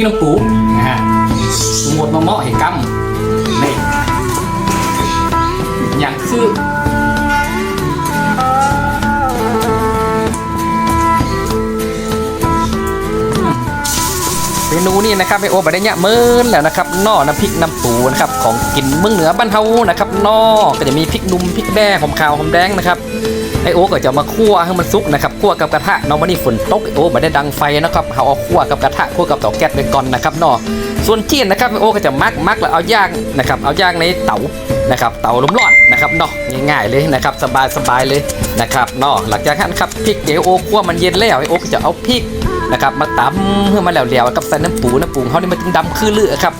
พี่น้ำปูนะฮะหมดมาเหมาะให้กำนี่อย่างคือเมนูนี่นะครับไอโอบะได้เนี่ยเมินแล้วนะครับนอน้ำพริกน้ำปูนะครับของกินเมืองเหนือบ้านเฮานะครับนอก็จะมีพริกนุ่มพริกแดงหอมขาวหอมแดงนะครับ ไอโอก็จะมาคั่วให้มันสุกนะครับคั่วกับกระทะเน้องวันนี้ฝนตกไอโอไม่ได้ดังไฟนะครับเขาเอาคั่วกับกระทะคั่วกับเตาแก๊สไปก่อนนะครับนอส่วนเทียนนะครับไอโอก็จะมักมักแล้วเอาย่างนะครับเอาย่างในเตานะครับเตาลมร้อนนะครับเนาะง่ายๆเลยนะครับสบายสบายๆเลยนะครับเนาะหลังจากนั้นครับพริกเดี๋ยวโอคั่วมันเย็นแล้วไอโอก็จะเอาพริก นะครับมาตำเพื่อมาแล้วๆกับใส่น้ำปูน้ำปูเขานี่มันถึงดำคือเลือครับ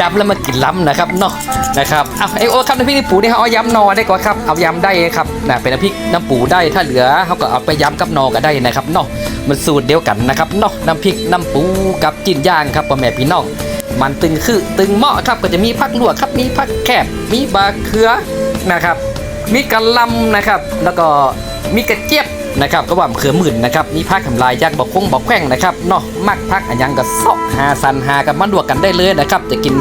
ดำแล้วมากินล้ำนะครับเนาะนะครับเอาไอโอครับน้ำพริกน้ำปูนี่เขาเอายำนอได้ก่อนครับเอายำได้ครับนะเป็นน้ำพริกน้ำปูได้ถ้าเหลือเขาก็เอาไปยำกับนอก็ได้นะครับเนาะมันสูตรเดียวกันนะครับเนาะน้ำพริกน้ำปูกับจิ้นย่างครับพ่อแม่พี่น้องมันตึงคือตึงเหมาะครับก็จะมีผักลวกครับมีผักแคบมีบาเขือนะครับมีกะลำนะครับ แล้วก็ มีกระเจี๊ยบนะครับก็ว่าเขือหมื่นนะครับมีผักทำลายยักบอกคงบอกแข้งนะครับเนาะมักพักอันยังก็ซาะหาสันหากันมาลวกกันได้เลยนะครับจะกิน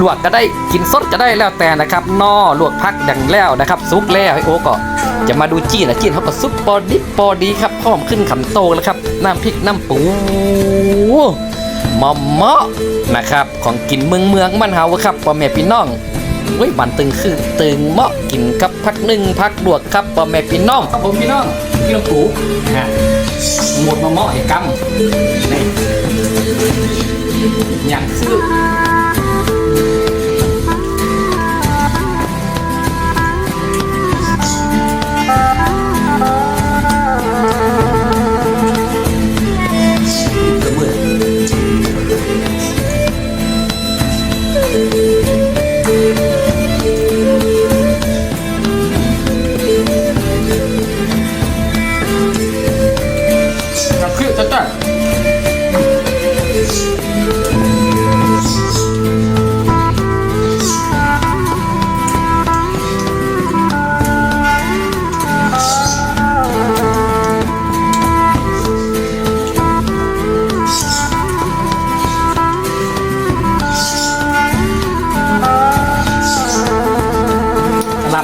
ลวกก็ได้กินสดก็ได้แล้วแต่นะครับนอลวกพักดังแล้วนะครับซุกแล้วให้โอก็จะมาดูจีนนะจีนเขาก็ซุปปอดิบปอดีครับพร้อมขึ้นขันโตแล้วครับน้ำพริกน้ำปูมอมเมาะนะครับของกินเมืองเมืองมันเฮาครับพ่อแม่พี่น้อง เว้ยมันตึงคือตึงเมาะกินกับพักหนึ่งพักดวกครับพ่อแม่พี่น้องครับผมพี่น้องพี่น้องปูฮะหมดมาเหมาะให้กำนี่อย่างคือ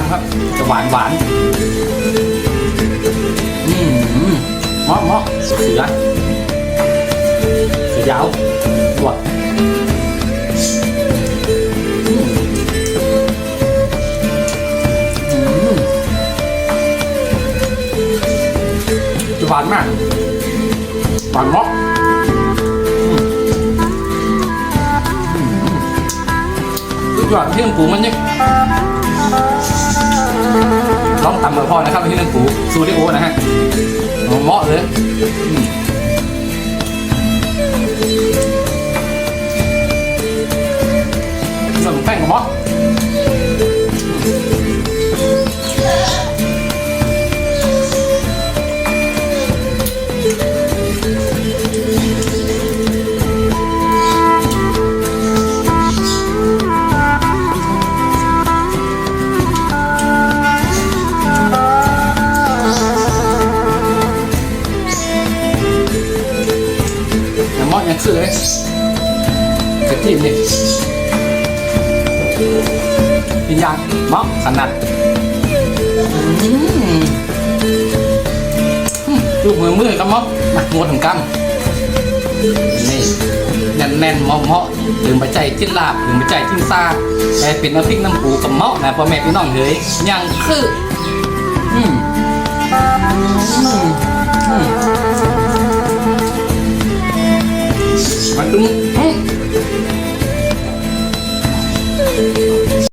ำครับ จะหวานหวานอืมเมาะเมาะเสือเสือยาวบวกอืมอืมจะหวานมากหวานเมาะอืมอืมสุดยอดที่มันปูมันเนี่ย ลองตำกับพ่อนะครับที่นั่นปูซูดิโอนะฮะเหมาะเลย หมาะอย่างคือเลยกระเทียมนี่กินยังเหมาะขนาดอืมอืมลูกมือมือกับเหมาะมาหมดถึงกำนี่แน่นแน่นๆเหมาะเหมาะลืมไปใจจิ้นลาบลืมไปใจจิ้นซาแต่เป็นน้ำพริกน้ำปูกับเหมาะนะพ่อแม่พี่น้องเฮ้ยยังคืออืมอืมอืมมันตึงอืม